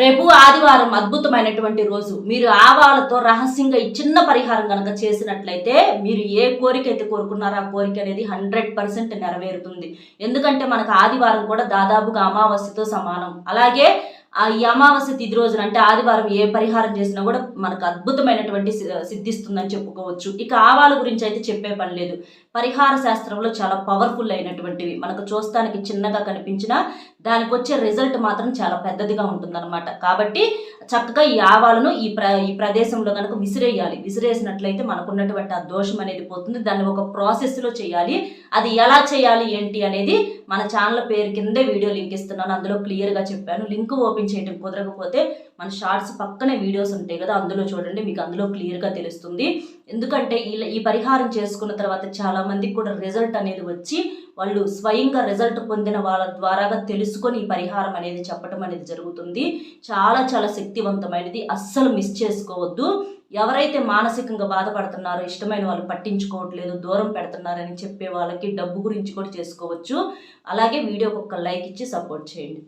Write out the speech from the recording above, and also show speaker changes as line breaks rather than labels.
రేపు ఆదివారం అద్భుతమైనటువంటి రోజు. మీరు ఆవాలతో రహస్యంగా ఈ చిన్న పరిహారం కనుక చేసినట్లయితే మీరు ఏ కోరిక అయితే కోరుకున్నారో ఆ కోరిక అనేది హండ్రెడ్ పర్సెంట్ నెరవేరుతుంది. ఎందుకంటే మనకు ఆదివారం కూడా దాదాపుగా అమావాస్యతో సమానం. అలాగే ఈ అమావాస్య తిథి రోజున అంటే ఆదివారం ఏ పరిహారం చేసినా కూడా మనకు అద్భుతమైనటువంటి సి- సిద్ధిస్తుందని చెప్పుకోవచ్చు. ఇక ఆవాల గురించి అయితే చెప్పే పని లేదు. పరిహార శాస్త్రంలో చాలా పవర్ఫుల్ అయినటువంటివి. మనకు చూస్తానికి చిన్నగా కనిపించినా దానికి వచ్చే రిజల్ట్ మాత్రం చాలా పెద్దదిగా ఉంటుందన్నమాట. కాబట్టి చక్కగా ఈ ఆవాలను ఈ ప్ర ఈ ప్రదేశంలో కనుక విసిరేయాలి. విసిరేసినట్లయితే మనకున్నటువంటి ఆ దోషం అనేది పోతుంది. దాన్ని ఒక ప్రాసెస్లో చేయాలి. అది ఎలా చేయాలి ఏంటి అనేది మన ఛానల్ పేరు కిందే వీడియో లింక్ ఇస్తున్నాను. అందులో క్లియర్గా చెప్పాను. లింక్ ఓపెన్ చేయడం కుదరకపోతే మన షార్ట్స్ పక్కనే వీడియోస్ ఉంటాయి కదా అందులో చూడండి మీకు అందులో క్లియర్గా తెలుస్తుంది. ఎందుకంటే ఈ ఈ పరిహారం చేసుకున్న తర్వాత చాలా మందికి కూడా రిజల్ట్ అనేది వచ్చి వాళ్ళు స్వయంగా రిజల్ట్ పొందిన వాళ్ళ ద్వారాగా తెలుసుకొని ఈ పరిహారం అనేది చెప్పడం అనేది జరుగుతుంది. చాలా చాలా శక్తివంతమైనది. అస్సలు మిస్ చేసుకోవద్దు. ఎవరైతే మానసికంగా బాధపడుతున్నారో ఇష్టమైన వాళ్ళు పట్టించుకోవట్లేదు దూరం పెడుతున్నారని చెప్పే వాళ్ళకి డబ్బు గురించి కూడా చేసుకోవచ్చు. అలాగే వీడియోకి ఒక లైక్ ఇచ్చి సపోర్ట్ చేయండి.